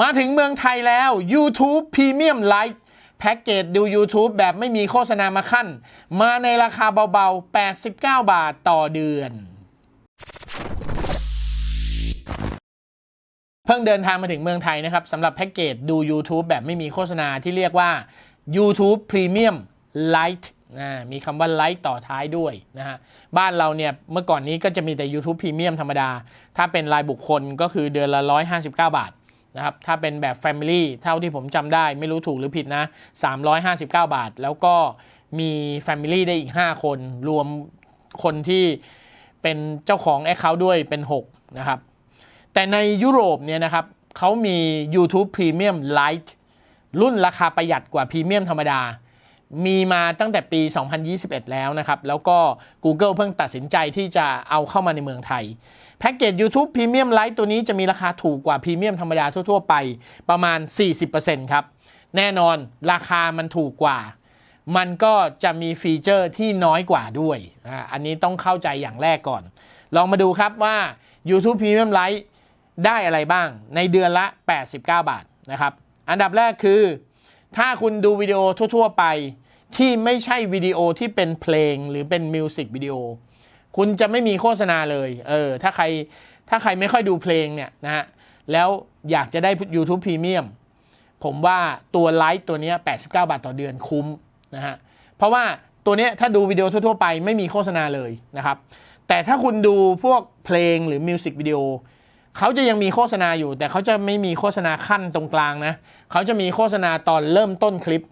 มาถึงเมืองไทยแล้ว YouTube Premium Lite แพ็กเกจดู YouTube แบบไม่มีโฆษณามาขั้น มาในราคาเบาๆ 89 บาทต่อเดือน เพิ่งเดินทางมาถึงเมืองไทยนะครับสำหรับแพ็กเกจดู YouTube แบบไม่มีโฆษณาที่เรียกว่า YouTube Premium Lite นะมีคำว่า Lite ต่อท้ายด้วยนะฮะบ้านเราเนี่ยเมื่อก่อนนี้ก็จะมีแต่ YouTube Premium ธรรมดา ถ้าเป็นรายบุคคลก็คือเดือนละ 159 บาท นะครับถ้าเป็นแบบ Family เท่าที่ผมจำได้ไม่รู้ถูกหรือผิดนะ 359 บาท แล้วก็มี Family ได้อีก 5 คน รวมคนที่เป็นเจ้าของ Account ด้วยเป็น 6 นะครับ แต่ในยุโรปเนี่ยนะครับเขามี YouTube Premium Lite รุ่นราคาประหยัดกว่าพรีเมียมธรรมดา มีมาตั้งแต่ปี 2021 แล้วนะครับ แล้วก็ Google เพิ่งตัดสินใจที่จะเอาเข้ามาในเมืองไทย พ็กเกจ YouTube Premium Lite ตัวนี้จะมีราคาถูกกว่าพรีเมียมธรรมดาทั่ว ๆ ไปประมาณ 40%ครับ แน่นอนราคามันถูกกว่า มันก็จะมีฟีเจอร์ที่น้อยกว่าด้วย อันนี้ต้องเข้าใจอย่างแรกก่อน ลองมาดูครับว่า YouTube Premium Lite ได้อะไรบ้างในเดือนละ 89 บาทนะครับ อันดับแรกคือ ถ้าคุณดูวิดีโอทั่ว ๆ ไป ที่ไม่ใช่วิดีโอที่เป็นเพลงหรือเป็นมิวสิกวิดีโอ คุณจะไม่มีโฆษณาเลย เออ ถ้าใคร ถ้าใครไม่ค่อยดูเพลงเนี่ยนะฮะ แล้วอยากจะได้ YouTube Premium ผมว่าตัวไลท์ตัวเนี้ย89 บาทต่อเดือนคุ้มนะฮะ เพราะว่าตัวเนี้ยถ้าดูวิดีโอทั่ว ๆ ไปไม่มีโฆษณาเลยนะครับ แต่ถ้าคุณดูพวกเพลงหรือมิวสิกวิดีโอเขาจะยังมีโฆษณาอยู่ แต่เขาจะไม่มีโฆษณาขั้นตรงกลางนะ เขาจะมีโฆษณาตอนเริ่มต้นคลิป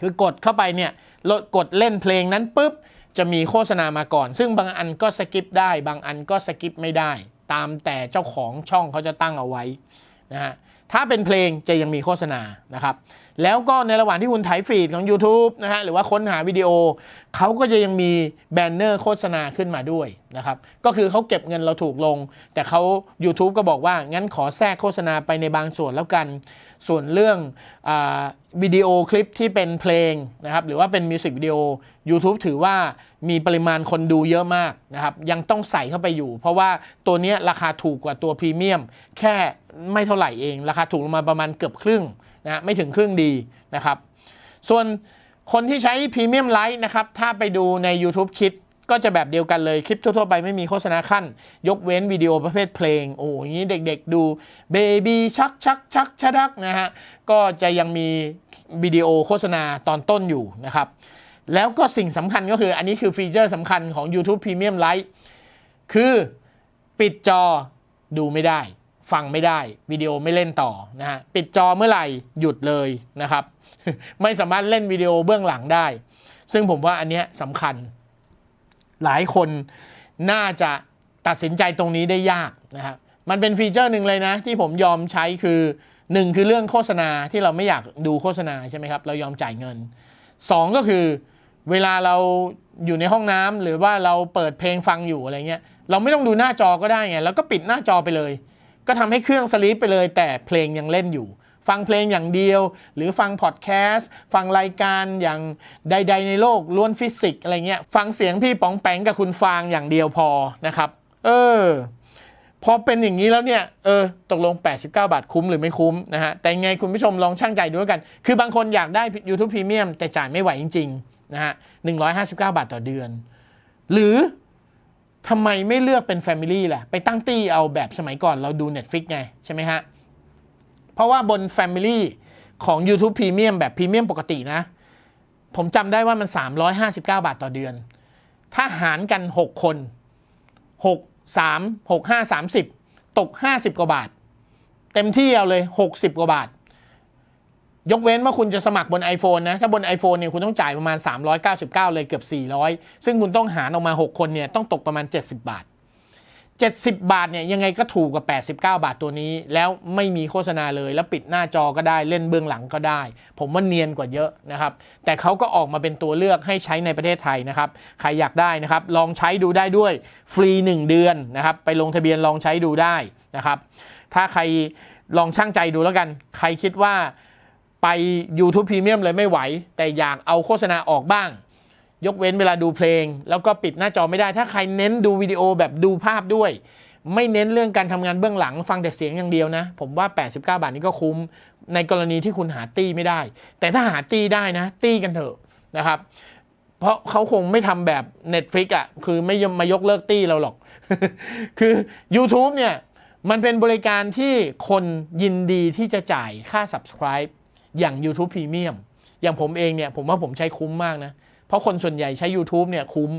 คือกดเข้าไปเนี่ยลดกดเล่นเพลงนั้นปุ๊บ จะมีโฆษณามาก่อน ซึ่งบางอันก็สกิปได้ บางอันก็สกิปไม่ได้ ตามแต่เจ้าของช่องเขาจะตั้งเอาไว้นะฮะถ้าเป็นเพลงจะยังมีโฆษณานะครับแล้วก็ในระหว่างที่คุณถ่ายฟีดของ YouTube นะฮะหรือว่าค้นหาวิดีโอ เขาก็จะยังมีแบนเนอร์โฆษณาขึ้นมาด้วยนะครับ ก็คือเขาเก็บเงินเราถูกลง แต่เขา YouTube ก็บอกว่า งั้นขอแทรกโฆษณาไปในบางส่วนแล้วกัน ส่วนเรื่องอวิดีโอคลิปที่เป็นเพลงนะครับหรือว่าเป็นมิวสิกวิดีโอ YouTube ถือว่ามีปริมาณคนดูเยอะมากนะครับยังต้องใส่เข้าไปอยู่ เพราะว่าตัวนี้ราคาถูกกว่าตัวพรีเมียมแค่ไม่เท่าไหร่เอง ราคาถูกลงมาประมาณเกือบครึ่ง นะไม่ถึงครึ่งดีนะครับ ส่วนคนที่ใช้พรีเมียมไลท์นะครับ ถ้าไปดูใน YouTube คิดก็จะแบบเดียวกันเลยคลิปทั่วๆไปไม่มีโฆษณาขั้น ยกเว้นวิดีโอประเภทเพลง โอ้ยงนี้เด็กๆดูเบบีชักชักชักชะดักนะฮะ ก็จะยังมีวิดีโอโฆษณาตอนต้นอยู่นะครับ แล้วก็สิ่งสำคัญก็คืออันนี้คือฟีเจอร์สำคัญของ YouTube Premium Lite คือปิดจอดูไม่ได้ ฟังไม่ได้วิดีโอไม่เล่นต่อนะฮะปิดจอเมื่อไหร่หยุดเลยนะครับ ไม่สามารถเล่นวิดีโอเบื้องหลังได้ ซึ่งผมว่าอันเนี้ยสำคัญ หลายคนน่าจะตัดสินใจตรงนี้ได้ยากนะครับมันเป็นฟีเจอร์หนึ่งเลยนะ ที่ผมยอมใช้คือหนึ่งคือเรื่องโฆษณาที่เราไม่อยากดูโฆษณาใช่ไหมครับเรายอมจ่ายเงินสองก็คือเวลาเราอยู่ในห้องน้ำหรือว่าเราเปิดเพลงฟังอยู่อะไรเงี้ยเราไม่ต้องดูหน้าจอก็ได้ไงแล้วก็ปิดหน้าจอไปเลย ก็ทำให้เครื่องสลีปไปเลยแต่เพลงยังเล่นอยู่ ฟังเพลงอย่างเดียว หรือฟังพอดแคสต์ฟังรายการอย่างใด ๆ ในโลกล้วนฟิสิกอะไรเงี้ยฟังเสียงพี่ป๋องแปงกับคุณฟางอย่างเดียวพอนะครับ เออพอเป็นอย่างนี้แล้วเนี่ย เออ ตกลง 89 บาทคุ้มหรือไม่คุ้มนะฮะ แต่ไงคุณผู้ชมลองช่างใจดูแล้วกัน คือบางคนอยากได้ YouTube Premium แต่จ่ายไม่ไหวจริง ๆ นะฮะ 159 บาทต่อเดือน หรือ ทำไมไม่เลือกเป็น Family ล่ะ ไปตั้งตี้เอาแบบสมัยก่อนเราดู Netflix ไง ใช่ไหมฮะ เพราะว่าบน Family ของ YouTube Premium แบบ Premium ปกตินะ ผมจำได้ว่ามัน 359 บาทต่อเดือน ถ้าหารกัน 6 คน 6 3 6 5 30 ตก 50 กว่าบาท เต็มที่เอาเลย 60 กว่าบาท ยกเว้นว่าคุณจะสมัครบน iPhone นะ ถ้าบน iPhone เนี่ยคุณต้องจ่ายประมาณ 399 เลยเกือบ 400 ซึ่งคุณต้องหารออกมา 6 คนเนี่ยต้องตกประมาณ 70 บาท 70 บาทเนี่ยยังไงก็ถูกกว่า 89 บาทตัวนี้ แล้วไม่มีโฆษณาเลยแล้วปิดหน้าจอก็ได้เล่นเบื้องหลังก็ได้ ผมว่าเนียนกว่าเยอะนะครับ แต่เขาก็ออกมาเป็นตัวเลือกให้ใช้ในประเทศไทยนะครับ ใครอยากได้นะครับ ลองใช้ดูได้ด้วยฟรี 1 เดือนนะครับ ไปลงทะเบียนลองใช้ดูได้นะครับ ถ้าใครลองช่างใจดูแล้วกัน ใครคิดว่า ไป YouTube Premium เลยไม่ไหว แต่อยากเอาโฆษณาออกบ้าง ยกเว้นเวลาดูเพลง แล้วก็ปิดหน้าจอไม่ได้ ถ้าใครเน้นดูวิดีโอแบบดูภาพด้วย ไม่เน้นเรื่องการทำงานเบื้องหลังฟังแต่เสียงอย่างเดียวนะ ผมว่า 89 บาทนี้ก็คุ้ม ในกรณีที่คุณหาตี้ไม่ได้ แต่ถ้าหาตี้ได้นะ ตี้กันเถอะนะครับเพราะเขาคงไม่ทำแบบ Netflix อะ คือไม่ยอมมายกเลิกตี้เราหรอก คือ YouTube เนี่ย มันเป็นบริการที่คนยินดีที่จะจ่ายค่า subscribe อย่าง YouTube Premium อย่างผมเองเนี่ยผมว่าผมใช้คุ้มมากนะ เพราะคนส่วนใหญ่ใช้ YouTube เนี่ยคุ้ม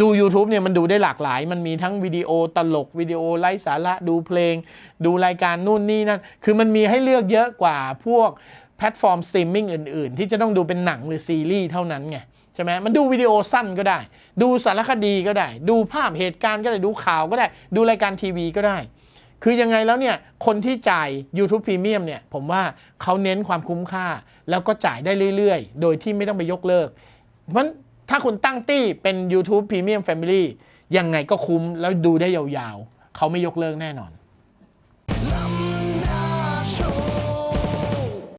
ดู YouTube เนี่ยมันดูได้หลากหลาย มันมีทั้งวิดีโอตลกวิดีโอไร้สาระดูเพลง ดูรายการนู่นนี่นั่น คือมันมีให้เลือกเยอะกว่าพวกแพลตฟอร์มสตรีมมิ่งอื่น ๆ ที่จะต้องดูเป็นหนังหรือซีรีส์เท่านั้นไงใช่ไหมมันดูวิดีโอสั้นก็ได้ ดูสารคดีก็ได้ ดูภาพเหตุการณ์ก็ได้ ดูข่าวก็ได้ ดูรายการทีวีก็ได้ คือยังไงแล้วเนี่ยคนที่จ่าย YouTube Premium เนี่ยผมว่าเขาเน้นความคุ้มค่า แล้วก็จ่ายได้เรื่อยๆ โดยที่ไม่ต้องไปยกเลิก เพราะถ้าคุณตั้งตี้เป็น YouTube Premium Family ยังไงก็คุ้มแล้วดูได้ยาวๆ เขาไม่ยกเลิกแน่นอน